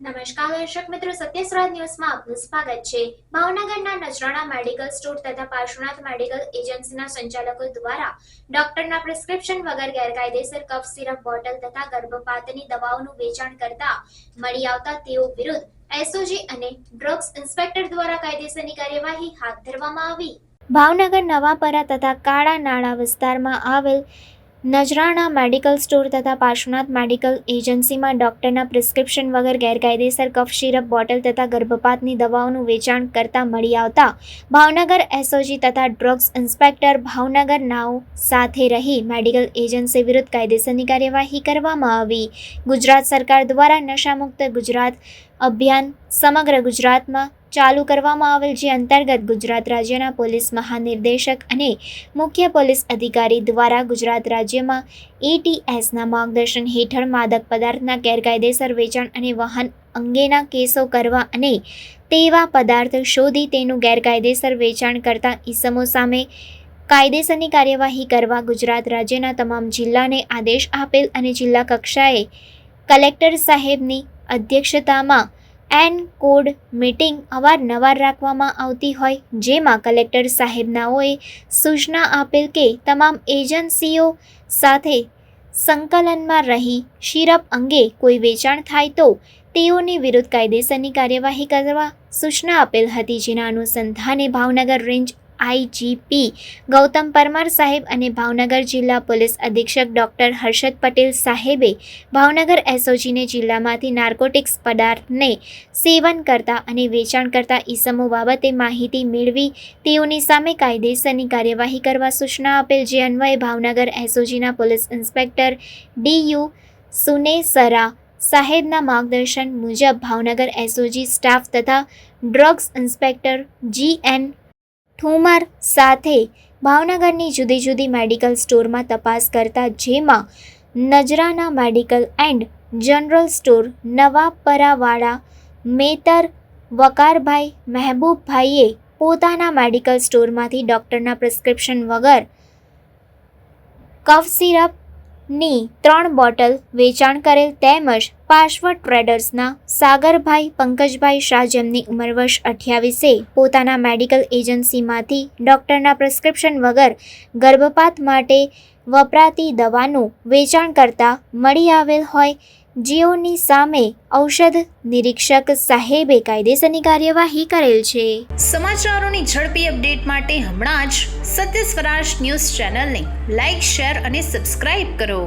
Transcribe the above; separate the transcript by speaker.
Speaker 1: નમસ્કાર, દર્શક મિત્રો. સત્યસ્વરાજ ન્યૂઝમાં આપનું સ્વાગત છે. ભાવનગરના નજરાણા મેડિકલ સ્ટોર તથા પાર્શ્વનાથ મેડિકલ એજન્સીના સંચાલકો દ્વારા ડોક્ટરના પ્રિસ્ક્રિપ્શન વગર ગેરકાયદેસર કફ સિરપ બોટલ તથા ગર્ભપાતની દવાઓનું વેચાણ કરતા મળી આવતા તેઓ વિરુદ્ધ એસઓજી અને ડ્રગ્સ ઇન્સ્પેક્ટર દ્વારા કાયદેસરની કાર્યવાહી હાથ ધરવામાં આવી. ભાવનગર નવાપરા તથા કાળા નાળા વિસ્તારમાં આવેલ નજરાણા મેડિકલ સ્ટોર તથા પાર્શ્વનાથ મેડિકલ એજન્સીમાં ડોક્ટરના પ્રિસ્ક્રિપ્શન વગર ગેરકાયદેસર કફ, સિરપ, બોટલ તથા ગર્ભપાતની દવાઓનું વેચાણ કરતા મળી આવતા ભાવનગર એસઓજી તથા ડ્રગ્સ ઇન્સ્પેક્ટર ભાવનગર નાવ સાથે રહી મેડિકલ એજન્સી વિરુદ્ધ કાયદેસરની કાર્યવાહી કરવામાં આવી. ગુજરાત સરકાર દ્વારા નશામુક્ત ગુજરાત અભિયાન સમગ્ર ગુજરાતમાં ચાલુ કરવામાં આવેલ જે અંતર્ગત ગુજરાત રાજ્યના પોલીસ મહાનિર્દેશક અને મુખ્ય પોલીસ અધિકારી દ્વારા ગુજરાત રાજ્યમાં એટીએસના માર્ગદર્શન હેઠળ માદક પદાર્થના ગેરકાયદેસર વેચાણ અને વહન અંગેના કેસો કરવા અને તેવા પદાર્થ શોધી તેનું ગેરકાયદેસર વેચાણ કરતા ઈસમો સામે કાયદેસરની કાર્યવાહી કરવા ગુજરાત રાજ્યના તમામ જિલ્લાને આદેશ આપેલ અને જિલ્લા કક્ષાએ કલેક્ટર સાહેબની અધ્યક્ષતામાં એન કોડ મીટિંગ અવારનવાર રાખવામાં આવતી હોય, જેમાં કલેક્ટર સાહેબનાઓએ સૂચના આપેલ કે તમામ એજન્સીઓ સાથે સંકલનમાં રહી, શીરપ અંગે કોઈ વેચાણ થાય તો તેઓની વિરુદ્ધ કાયદેસરની કાર્યવાહી કરવા સૂચના આપેલ હતી, જેના અનુસંધાને ભાવનગર રેન્જ આઈજીપી, ગૌતમ પરમાર સાહેબ અને ભાવનગર જિલ્લા પોલીસ અધિક્ષક ડૉક્ટર હર્ષદ પટેલ સાહેબે ભાવનગર એસઓજીને જિલ્લામાંથી નાર્કોટિક્સ પદાર્થને સેવન કરતા અને વેચાણ કરતા ઈસમો બાબતે માહિતી મેળવી તેઓની સામે કાયદેસરની કાર્યવાહી કરવા સૂચના આપેલ, જે અન્વયે Bhavnagar એસઓજીના police inspector D U Sunesara સાહેબના માર્ગદર્શન મુજબ ભાવનગર એસઓજી સ્ટાફ તથા drugs inspector G N Thumar સાથે ભાવનગરની જુદી જુદી મેડિકલ સ્ટોરમાં તપાસ કરતા જેમાં Nazrana medical and general store નવાપરાવાળા Metar વકારભાઈ મહેબૂબભાઈએ પોતાના મેડિકલ સ્ટોરમાંથી ડૉક્ટરના પ્રિસ્ક્રિપ્શન વગર કફ સિરપની ત્રણ બોટલ વેચાણ કરેલ તેમજ પાર્શ્વ ટ્રેડર્સના સાગરભાઈ, પંકજભાઈ શાહ જેમની ઉંમર વર્ષ અઠ્યાવીસે, પોતાના મેડિકલ એજન્સીમાંથી ડૉક્ટરના પ્રિસ્ક્રિપ્શન વગર ગર્ભપાત માટે વપરાતી દવાનું વેચાણ કરતા મળી આવેલ હોય જેઓની સામે ઔષધ નિરીક્ષક સાહેબે કાયદેસરની કાર્યવાહી કરેલ છે.
Speaker 2: સમાચારોની ઝડપી અપડેટ માટે હમણાં જ સત્ય સ્વરાજ ન્યૂઝ ચેનલને લાઇક શેર અને સબસ્ક્રાઇબ કરો.